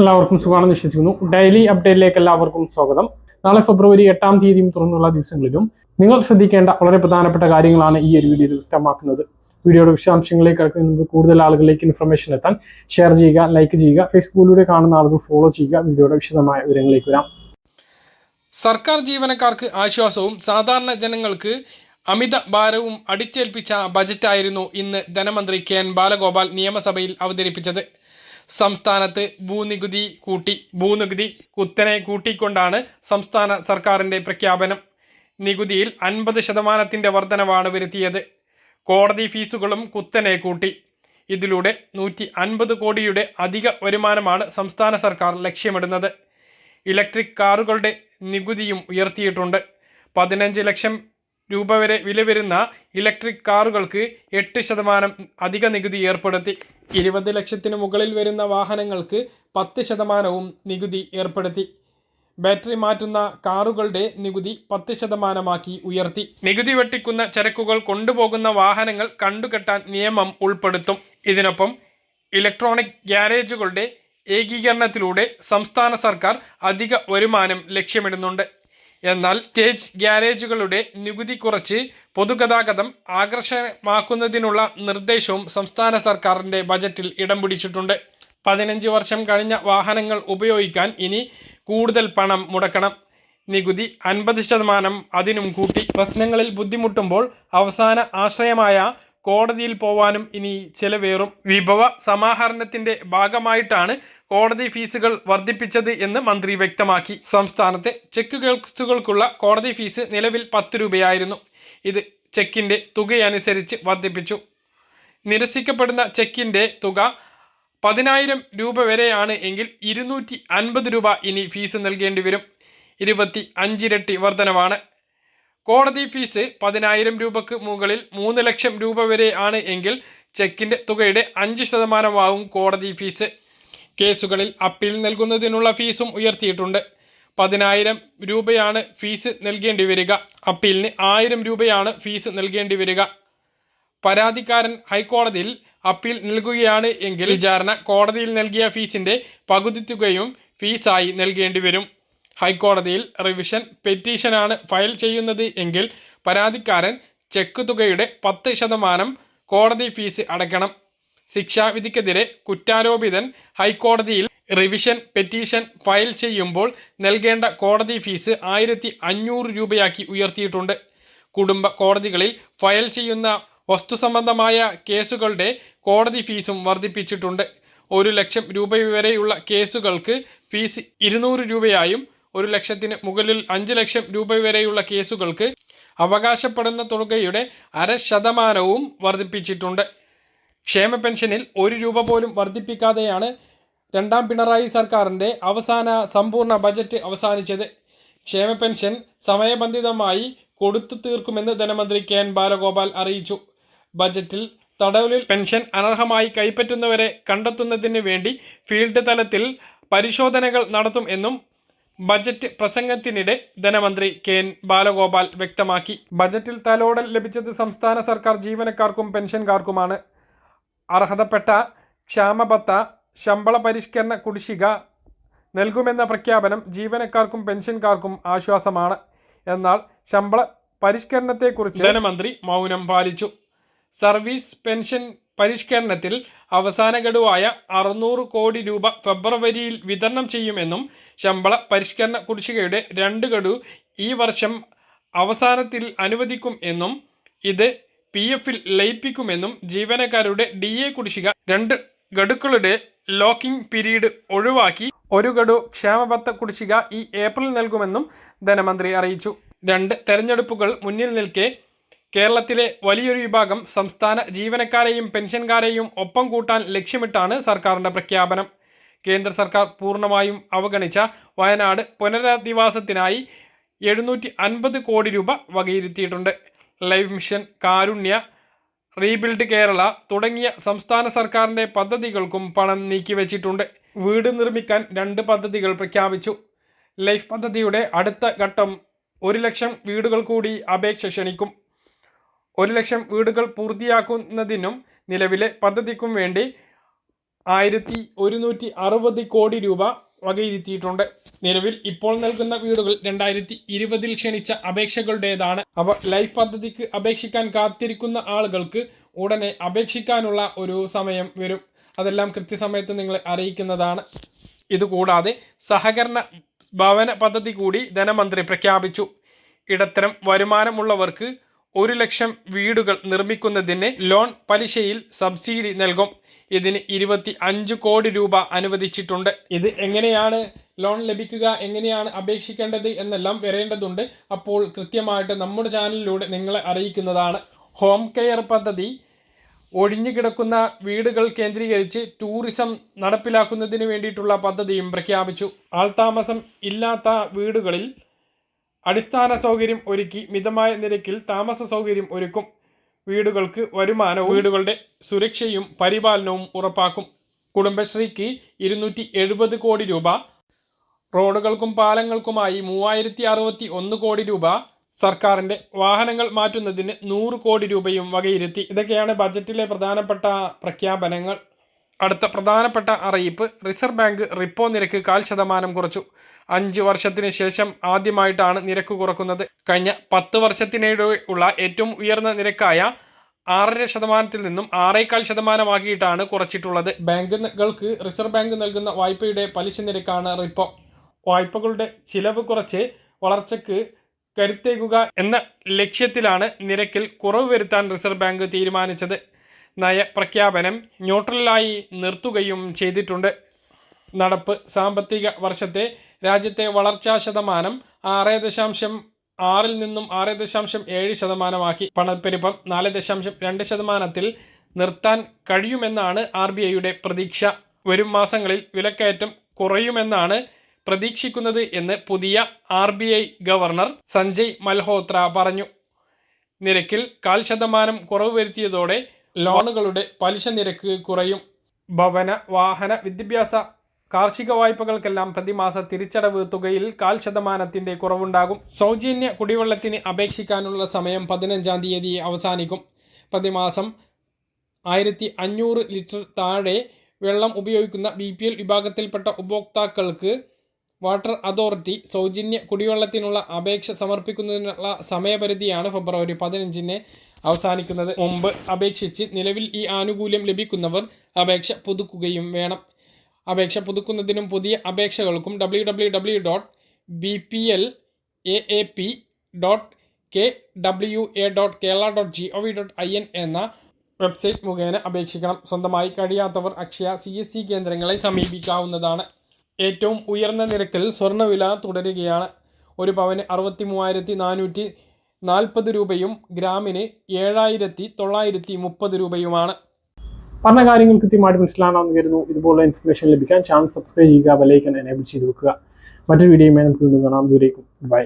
എല്ലാവർക്കും സുഖമാണെന്ന് വിശ്വസിക്കുന്നു. ഡെയിലി അപ്ഡേറ്റിലേക്ക് എല്ലാവർക്കും സ്വാഗതം. നാളെ ഫെബ്രുവരി എട്ടാം തീയതിയും തുറന്നുള്ള ദിവസങ്ങളിലും നിങ്ങൾ ശ്രദ്ധിക്കേണ്ട വളരെ പ്രധാനപ്പെട്ട കാര്യങ്ങളാണ് ഈ ഒരു വീഡിയോയിൽ വ്യക്തമാക്കുന്നത്. വീഡിയോയുടെ വിശദാംശങ്ങളിലേക്ക് കൂടുതൽ ആളുകളിലേക്ക് ഇൻഫർമേഷൻ എത്താൻ ഷെയർ ചെയ്യുക ലൈക്ക് ചെയ്യുക ഫേസ്ബുക്കിലൂടെ കാണുന്ന ആളുകൾ ഫോളോ ചെയ്യുക വീഡിയോയുടെ വിശദമായ വിവരങ്ങളിലേക്ക് വരാം. സർക്കാർ ജീവനക്കാർക്ക് ആശ്വാസവും സാധാരണ ജനങ്ങൾക്ക് അമിത ഭാരവും അടിച്ചേൽപ്പിച്ച ബജറ്റായിരുന്നു ഇന്ന് ധനമന്ത്രി കെ എൻ ബാലഗോപാൽ നിയമസഭയിൽ അവതരിപ്പിച്ചത്. സംസ്ഥാനത്ത് ഭൂനികുതി കൂട്ടി ഭൂനികുതി കുത്തനെ കൂട്ടിക്കൊണ്ടാണ് സംസ്ഥാന സർക്കാരിന്റെ പ്രഖ്യാപനം. നികുതിയിൽ അൻപത് ശതമാനത്തിന്റെ വർധനവാണ് വരുത്തിയത്. കോടതി ഫീസുകളും കുത്തനെ കൂട്ടി. ഇതിലൂടെ നൂറ്റി അൻപത് കോടിയുടെ അധിക വരുമാനമാണ് സംസ്ഥാന സർക്കാർ ലക്ഷ്യമിടുന്നത്. ഇലക്ട്രിക് കാറുകളുടെ നികുതിയും ഉയർത്തിയിട്ടുണ്ട്. പതിനഞ്ച് ലക്ഷം രൂപ വരെ വില വരുന്ന ഇലക്ട്രിക് കാറുകൾക്ക് എട്ട് ശതമാനം അധിക നികുതി ഏർപ്പെടുത്തി. ഇരുപത് ലക്ഷത്തിന് മുകളിൽ വരുന്ന വാഹനങ്ങൾക്ക് പത്ത് ശതമാനവും നികുതി ഏർപ്പെടുത്തി. ബാറ്ററി മാറ്റുന്ന കാറുകളുടെ നികുതി പത്ത് ശതമാനമാക്കി ഉയർത്തി. നികുതി വെട്ടിക്കുന്ന ചരക്കുകൾ കൊണ്ടുപോകുന്ന വാഹനങ്ങൾ കണ്ടുകെട്ടാൻ നിയമം ഉൾപ്പെടുത്തും. ഇതിനൊപ്പം ഇലക്ട്രോണിക് ഗ്യാരേജുകളുടെ ഏകീകരണത്തിലൂടെ സംസ്ഥാന സർക്കാർ അധിക വരുമാനം ലക്ഷ്യമിടുന്നുണ്ട്. എന്നാൽ സ്റ്റേജ് ഗ്യാരേജുകളുടെ നികുതി കുറച്ച് പൊതുഗതാഗതം ആകർഷകമാക്കുന്നതിനുള്ള നിർദ്ദേശവും സംസ്ഥാന സർക്കാരിന്റെ ബജറ്റിൽ ഇടം പിടിച്ചിട്ടുണ്ട്. പതിനഞ്ച് വർഷം കഴിഞ്ഞ വാഹനങ്ങൾ ഉപയോഗിക്കാൻ ഇനി കൂടുതൽ പണം മുടക്കണം. നികുതി അൻപത് ശതമാനം അതിനും കൂട്ടി. പ്രശ്നങ്ങളിൽ ബുദ്ധിമുട്ടുമ്പോൾ അവസാന ആശ്രയമായ കോടതിയിൽ പോവാനും ഇനി ചെലവേറും. വിഭവ സമാഹരണത്തിന്റെ ഭാഗമായിട്ടാണ് കോടതി ഫീസുകൾ വർദ്ധിപ്പിച്ചത് എന്ന് മന്ത്രി വ്യക്തമാക്കി. സംസ്ഥാനത്തെ ചെക്ക് കേസുകൾക്കുള്ള കോടതി ഫീസ് നിലവിൽ പത്ത് രൂപയായിരുന്നു. ഇത് ചെക്കിന്റെ തുകയനുസരിച്ച് വർദ്ധിപ്പിച്ചു. നിരസിക്കപ്പെടുന്ന ചെക്കിന്റെ തുക പതിനായിരം രൂപ വരെയാണ് എങ്കിൽ ഇരുന്നൂറ്റി അൻപത് രൂപ ഇനി ഫീസ് നൽകേണ്ടി വരും ഇരുപത്തി അഞ്ചിരട്ടി വർധനവാണ്. കോടതി ഫീസ് പതിനായിരം രൂപക്ക് മുകളിൽ മൂന്ന് ലക്ഷം രൂപ വരെ ആണ് എങ്കിൽ ചെക്കിന്റെ തുകയുടെ അഞ്ച് ശതമാനമാവും കോടതി ഫീസ്. കേസുകളിൽ അപ്പീൽ നൽകുന്നതിനുള്ള ഫീസും ഉയർത്തിയിട്ടുണ്ട്. പതിനായിരം രൂപയാണ് ഫീസ് നൽകേണ്ടി വരിക. അപ്പീലിന് ആയിരം രൂപയാണ് ഫീസ് നൽകേണ്ടി വരിക. പരാതിക്കാരൻ ഹൈക്കോടതിയിൽ അപ്പീൽ നൽകുകയാണ് എങ്കിൽ വിചാരണ കോടതിയിൽ നൽകിയ ഫീസിന്റെ പകുതി തുകയും ഫീസായി നൽകേണ്ടി വരും. ഹൈക്കോടതിയിൽ റിവിഷൻ പെറ്റീഷനാണ് ഫയൽ ചെയ്യുന്നത് എങ്കിൽ പരാതിക്കാരൻ ചെക്ക് തുകയുടെ പത്ത് ശതമാനം കോടതി ഫീസ് അടയ്ക്കണം. ശിക്ഷാവിധിക്കെതിരെ കുറ്റാരോപിതൻ ഹൈക്കോടതിയിൽ റിവിഷൻ പെറ്റീഷൻ ഫയൽ ചെയ്യുമ്പോൾ നൽകേണ്ട കോടതി ഫീസ് ആയിരത്തി അഞ്ഞൂറ് രൂപയാക്കി ഉയർത്തിയിട്ടുണ്ട്. കുടുംബ കോടതികളിൽ ഫയൽ ചെയ്യുന്ന വസ്തുസംബന്ധമായ കേസുകളുടെ കോടതി ഫീസും വർദ്ധിപ്പിച്ചിട്ടുണ്ട്. ഒരു ലക്ഷം രൂപ വരെയുള്ള കേസുകൾക്ക് ഫീസ് ഇരുന്നൂറ് രൂപയായും ഒരു ലക്ഷത്തിന് മുകളിൽ അഞ്ച് ലക്ഷം രൂപ വരെയുള്ള കേസുകൾക്ക് അവകാശപ്പെടുന്ന തുകയുടെ അര ശതമാനവും വർദ്ധിപ്പിച്ചിട്ടുണ്ട്. ക്ഷേമ പെൻഷനിൽ ഒരു രൂപ പോലും വർദ്ധിപ്പിക്കാതെയാണ് രണ്ടാം പിണറായി സർക്കാരിന്റെ അവസാന സമ്പൂർണ ബജറ്റ് അവസാനിച്ചത്. ക്ഷേമ പെൻഷൻ സമയബന്ധിതമായി കൊടുത്തു തീർക്കുമെന്ന് ധനമന്ത്രി കെ എൻ ബാലഗോപാൽ അറിയിച്ചു. ബജറ്റിൽ തടവലിൽ പെൻഷൻ അനർഹമായി കൈപ്പറ്റുന്നവരെ കണ്ടെത്തുന്നതിന് വേണ്ടി ഫീൽഡ് തലത്തിൽ പരിശോധനകൾ നടത്തും എന്നും ബജറ്റ് പ്രസംഗത്തിനിടെ ധനമന്ത്രി കെ എൻ ബാലഗോപാൽ വ്യക്തമാക്കി. ബജറ്റിൽ തലോടൽ ലഭിച്ചത് സംസ്ഥാന സർക്കാർ ജീവനക്കാർക്കും പെൻഷൻകാർക്കുമാണ്. അർഹതപ്പെട്ട ക്ഷാമബത്ത ശമ്പള പരിഷ്കരണ കുടിശ്ശിക നൽകുമെന്ന പ്രഖ്യാപനം ജീവനക്കാർക്കും പെൻഷൻകാർക്കും ആശ്വാസമാണ്. എന്നാൽ ശമ്പള പരിഷ്കരണത്തെക്കുറിച്ച് ധനമന്ത്രി മൗനം പാലിച്ചു. സർവീസ് പെൻഷൻ പരിഷ്കരണത്തിൽ അവസാന ഗഡുവായ അറുന്നൂറ് കോടി രൂപ ഫെബ്രുവരിയിൽ വിതരണം ചെയ്യുമെന്നും ശമ്പള പരിഷ്കരണ കുടിശ്ശികയുടെ രണ്ട് ഗഡു ഈ വർഷം അവസാനത്തിൽ അനുവദിക്കും എന്നും ഇത് പി എഫിൽ ലയിപ്പിക്കുമെന്നും ജീവനക്കാരുടെ ഡി എ കുടിശ്ശിക രണ്ട് ഗഡുക്കളുടെ ലോക്കിംഗ് പീരീഡ് ഒഴിവാക്കി ഒരു ഗഡു ക്ഷേമബത്ത കുടിശ്ശിക ഈ ഏപ്രിൽ നൽകുമെന്നും ധനമന്ത്രി അറിയിച്ചു. രണ്ട് തെരഞ്ഞെടുപ്പുകൾ മുന്നിൽ നിൽക്കെ കേരളത്തിലെ വലിയൊരു വിഭാഗം സംസ്ഥാന ജീവനക്കാരെയും പെൻഷൻകാരെയും ഒപ്പം കൂട്ടാൻ ലക്ഷ്യമിട്ടാണ് സർക്കാരിന്റെ പ്രഖ്യാപനം. കേന്ദ്ര സർക്കാർ പൂർണമായും അവഗണിച്ച വയനാട് പുനരധിവാസത്തിനായി എഴുന്നൂറ്റി അൻപത് കോടി രൂപ വകയിരുത്തിയിട്ടുണ്ട്. Life mission Karunya rebuild Kerala തുടങ്ങിയ സംസ്ഥാന സർക്കാരിന്റെ പദ്ധതികൾക്കും പണം നീക്കിവെച്ചിട്ടുണ്ട്. വീട് നിർമ്മിക്കാൻ രണ്ട് പദ്ധതികൾ പ്രഖ്യാപിച്ചു. ലൈഫ് പദ്ധതിയുടെ അടുത്ത ഘട്ടം ഒരു ലക്ഷം വീടുകൾ കൂടി അപേക്ഷ ക്ഷണിക്കും. ഒരു ലക്ഷം വീടുകൾ പൂർത്തിയാക്കുന്നതിനും നിലവിലെ പദ്ധതിക്കും വേണ്ടി ആയിരത്തി ഒരുന്നൂറ്റി അറുപത് കോടി രൂപ വകയിരുത്തിയിട്ടുണ്ട്. നിലവിൽ ഇപ്പോൾ നൽകുന്ന വീടുകൾ രണ്ടായിരത്തി ഇരുപതിൽ ക്ഷണിച്ച അപേക്ഷകളുടേതാണ്. അവ ലൈഫ് പദ്ധതിക്ക് അപേക്ഷിക്കാൻ കാത്തിരിക്കുന്ന ആളുകൾക്ക് ഉടനെ അപേക്ഷിക്കാനുള്ള ഒരു സമയം വരും. അതെല്ലാം കൃത്യസമയത്ത് നിങ്ങളെ അറിയിക്കുന്നതാണ്. ഇതുകൂടാതെ സഹകരണ ഭവന പദ്ധതി കൂടി ധനമന്ത്രി പ്രഖ്യാപിച്ചു. ഇടത്തരം വരുമാനമുള്ളവർക്ക് ഒരു ലക്ഷം വീടുകൾ നിർമ്മിക്കുന്നതിന് ലോൺ പലിശയിൽ സബ്സിഡി നൽകും. ഇതിന് ഇരുപത്തി അഞ്ച് കോടി രൂപ അനുവദിച്ചിട്ടുണ്ട്. ഇത് എങ്ങനെയാണ് ലോൺ ലഭിക്കുക എങ്ങനെയാണ് അപേക്ഷിക്കേണ്ടത് എന്നെല്ലാം വരേണ്ടതുണ്ട്. അപ്പോൾ കൃത്യമായിട്ട് നമ്മുടെ ചാനലിലൂടെ നിങ്ങളെ അറിയിക്കുന്നതാണ്. ഹോം കെയർ പദ്ധതി ഒഴിഞ്ഞുകിടക്കുന്ന വീടുകൾ കേന്ദ്രീകരിച്ച് ടൂറിസം നടപ്പിലാക്കുന്നതിന് വേണ്ടിയിട്ടുള്ള പദ്ധതിയും പ്രഖ്യാപിച്ചു. ആൾതാമസം ഇല്ലാത്ത വീടുകളിൽ അടിസ്ഥാന സൗകര്യം ഒരുക്കി മിതമായ നിരക്കിൽ താമസ സൗകര്യം ഒരുക്കും. വീടുകൾക്ക് വരുമാനവും വീടുകളുടെ സുരക്ഷയും പരിപാലനവും ഉറപ്പാക്കും. കുടുംബശ്രീക്ക് ഇരുന്നൂറ്റി എഴുപത് കോടി രൂപ. റോഡുകൾക്കും പാലങ്ങൾക്കുമായി മൂവായിരത്തി അറുപത്തി ഒന്ന് കോടി രൂപ. സർക്കാരിന്റെ വാഹനങ്ങൾ മാറ്റുന്നതിന് നൂറ് കോടി രൂപയും വകയിരുത്തി. ഇതൊക്കെയാണ് ബജറ്റിലെ പ്രധാനപ്പെട്ട പ്രഖ്യാപനങ്ങൾ. അടുത്ത പ്രധാനപ്പെട്ട അറിയിപ്പ് റിസർവ് ബാങ്ക് റിപ്പോ നിരക്ക് കാൽ ശതമാനം കുറച്ചു. അഞ്ച് വർഷത്തിന് ശേഷം ആദ്യമായിട്ടാണ് നിരക്ക് കുറക്കുന്നത്. കഴിഞ്ഞ പത്ത് വർഷത്തിനിടെ ഉള്ള ഏറ്റവും ഉയർന്ന നിരക്കായ ആറര ശതമാനത്തിൽ നിന്നും ആറേക്കാൽ ശതമാനമാക്കിയിട്ടാണ് കുറച്ചിട്ടുള്ളത്. ബാങ്കുകൾക്ക് റിസർവ് ബാങ്ക് നൽകുന്ന വായ്പയുടെ പലിശ നിരക്കാണ് റിപ്പോ. വായ്പകളുടെ ചിലവ് കുറച്ച് വളർച്ചയ്ക്ക് കരുത്തേകുക എന്ന ലക്ഷ്യത്തിലാണ് നിരക്കിൽ കുറവ് വരുത്താൻ റിസർവ് ബാങ്ക് തീരുമാനിച്ചത്. നയപ്രഖ്യാപനം ന്യൂട്രലായി നിർത്തുകയും ചെയ്തിട്ടുണ്ട്. നടപ്പ് സാമ്പത്തിക വർഷത്തെ രാജ്യത്തെ വളർച്ചാ ശതമാനം ആറ് ദശാംശം ആറിൽ നിന്നും ആറ് ദശാംശം ഏഴ് ശതമാനമാക്കി. പണപ്പെരുപ്പം നാല് ദശാംശം രണ്ട് ശതമാനത്തിൽ നിർത്താൻ കഴിയുമെന്നാണ് ആർ ബി ഐയുടെ പ്രതീക്ഷ. വരും മാസങ്ങളിൽ വിലക്കയറ്റം കുറയുമെന്നാണ് പ്രതീക്ഷിക്കുന്നത് എന്ന് പുതിയ R B I governor Sanjay Malhotra പറഞ്ഞു. നിരക്കിൽ കാൽ ശതമാനം കുറവ് വരുത്തിയതോടെ ലോണുകളുടെ പലിശ നിരക്ക് കുറയും. ഭവന വാഹന വിദ്യാഭ്യാസ കാർഷിക വായ്പകൾക്കെല്ലാം പ്രതിമാസ തിരിച്ചടവ് തുകയിൽ കാൽ ശതമാനത്തിന്റെ കുറവുണ്ടാകും. സൗജന്യ കുടിവെള്ളത്തിന് അപേക്ഷിക്കാനുള്ള സമയം പതിനഞ്ചാം തീയതി അവസാനിക്കും. പ്രതിമാസം ആയിരത്തി അഞ്ഞൂറ് ലിറ്റർ താഴെ വെള്ളം ഉപയോഗിക്കുന്ന ബി പി എൽ വിഭാഗത്തിൽപ്പെട്ട ഉപഭോക്താക്കൾക്ക് വാട്ടർ അതോറിറ്റി സൗജന്യ കുടിവെള്ളത്തിനുള്ള അപേക്ഷ സമർപ്പിക്കുന്നതിനുള്ള സമയപരിധിയാണ് ഫെബ്രുവരി പതിനഞ്ചിന് അവസാനിക്കുന്നത്. മുമ്പ് അപേക്ഷിച്ച് നിലവിൽ ഈ ആനുകൂല്യം ലഭിക്കുന്നവർ അപേക്ഷ പുതുക്കുകയും വേണം. അപേക്ഷ പുതുക്കുന്നതിനും പുതിയ അപേക്ഷകൾക്കും W W W dot B P L A A P dot K W A dot Kerala dot G O V dot I N എന്ന വെബ്സൈറ്റ് മുഖേന അപേക്ഷിക്കണം. സ്വന്തമായി കഴിയാത്തവർ അക്ഷയ സി എസ് സി കേന്ദ്രങ്ങളെ സമീപിക്കാവുന്നതാണ്. ഏറ്റവും ഉയർന്ന നിരക്കിൽ സ്വർണവില തുടരുകയാണ്. ഒരു പവന് അറുപത്തി മൂവായിരത്തി നാനൂറ്റി നാൽപ്പത് രൂപയും ഗ്രാമിന് ഏഴായിരത്തി തൊള്ളായിരത്തി മുപ്പത് രൂപയുമാണ്. പറഞ്ഞ കാര്യങ്ങൾ കൃത്യമായിട്ട് മനസ്സിലാണെന്ന് കരുതുന്നു. ഇതുപോലുള്ള ഇൻഫർമേഷൻ ലഭിക്കാൻ ചാനൽ സബ്സ്ക്രൈബ് ചെയ്യുക ബെലൈക്കൻ എനേബിൾ ചെയ്ത് വെക്കുക. മറ്റൊരു വീഡിയോയുമായി നമുക്ക് വീണ്ടും കാണാം. ദൂരേക്കും ബൈ